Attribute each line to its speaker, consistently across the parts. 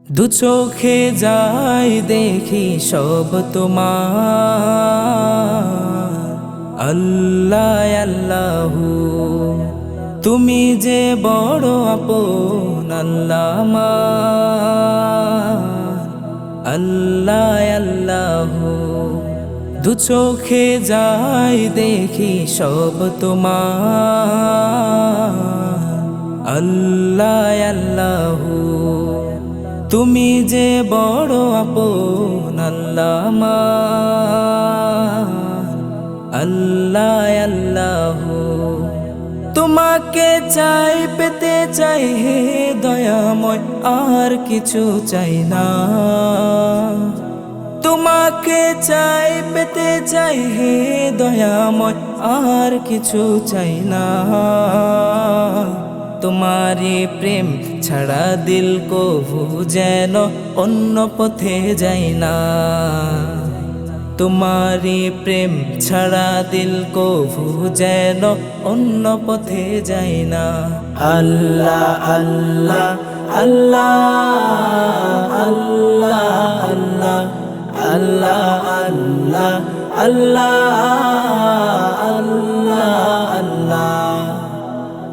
Speaker 1: দু চোখে যাই দেখি সব তোমার আল্লাহ আল্লাহ, তুমি যে বড় আপন, আল্লাহ। আল্লাহ আল্লাহ, দু চোখে যাই দেখি সব তোমার আল্লাহ আল্লাহ তুমি যে বড় আপন, আল্লাহ। আল্লাহ আল্লাহ। তোমাকে চাই, পেতে চাই হে দয়াময়, আর কিছু চাই না। তোমাকে চাই, পেতে চাই হে দয়াময়, আর কিছু চাই না। তোমারি প্রেম ছাড়া দিল কভু যেন অন্য পথে যাই না। তোমারি প্রেম ছাড়া দিল কভু যেন অন্য পথে যাই না। আল্লাহ আল্লাহ আল্লাহ আল্লাহ আল্লাহ আল্লাহ আল্লাহ।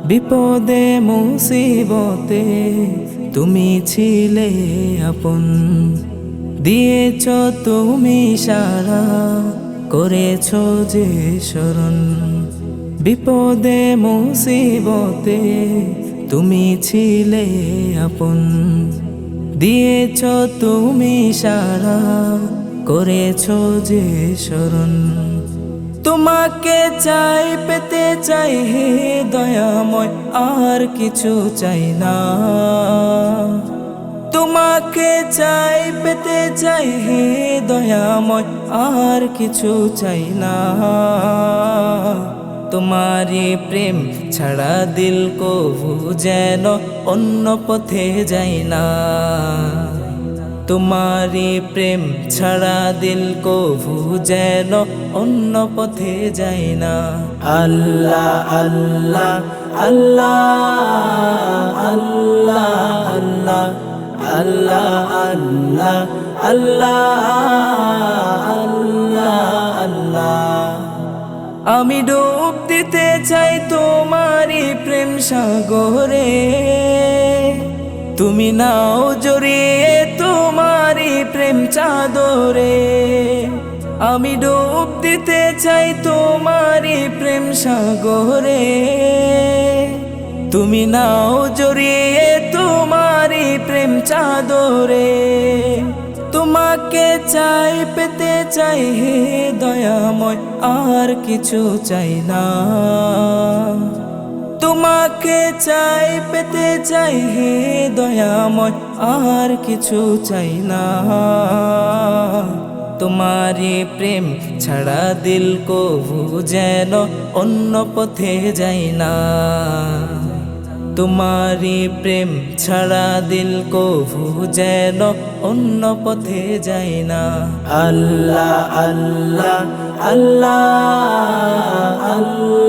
Speaker 1: বিপদে, মুসিবতে তুমি ছিলে আপন। দিয়েছ তুমি সারা, করেছ যে শরণ বিপদে, মুসিবতে তুমি ছিলে আপন। দিয়েছ তুমি সারা, করেছ যে শরণ তোমাকে চাই, পেতে চাই হে দয়াময়, আর কিছু চাই না। তোমাকে চাই, পেতে চাই হে দয়াময়, আর কিছু চাই না। তোমারি প্রেম ছাড়া দিল কভু যেন অন্য পথে যাই না। তোমারি প্রেম ছাড়া দিল কভু যেন অন্য পথে যায় না। আল্লাহ আল্লাহ আল্লাহ আল্লাহ আল্লাহ আল্লাহ আল্লাহ আল্লাহ। আল্লাহ আমি ডুব দিতে চাই তোমারি প্রেম সাগরে। তুমি নাও জড়িয়ে তোমারি প্রেম চাদরে। আমি ডুব দিতে চাই তোমারি প্রেম সাগরে। তুমি নাও জড়িয়ে তোমারি প্রেম চাদরে। তোমাকে চাই, পেতে চাই হে দয়াময়, আর কিছু চাই না। তোমাকে চাই, পেতে চাই হে দয়াময়, আর কিছু চাই না। তোমারি প্রেম ছাড়া দিল কভু যেন অন্য পথে যাই না। তোমারি প্রেম ছাড়া দিল কভু যেন অন্য পথে যাই না। আল্লাহ আল্লাহ আল্লাহ আল্লাহ।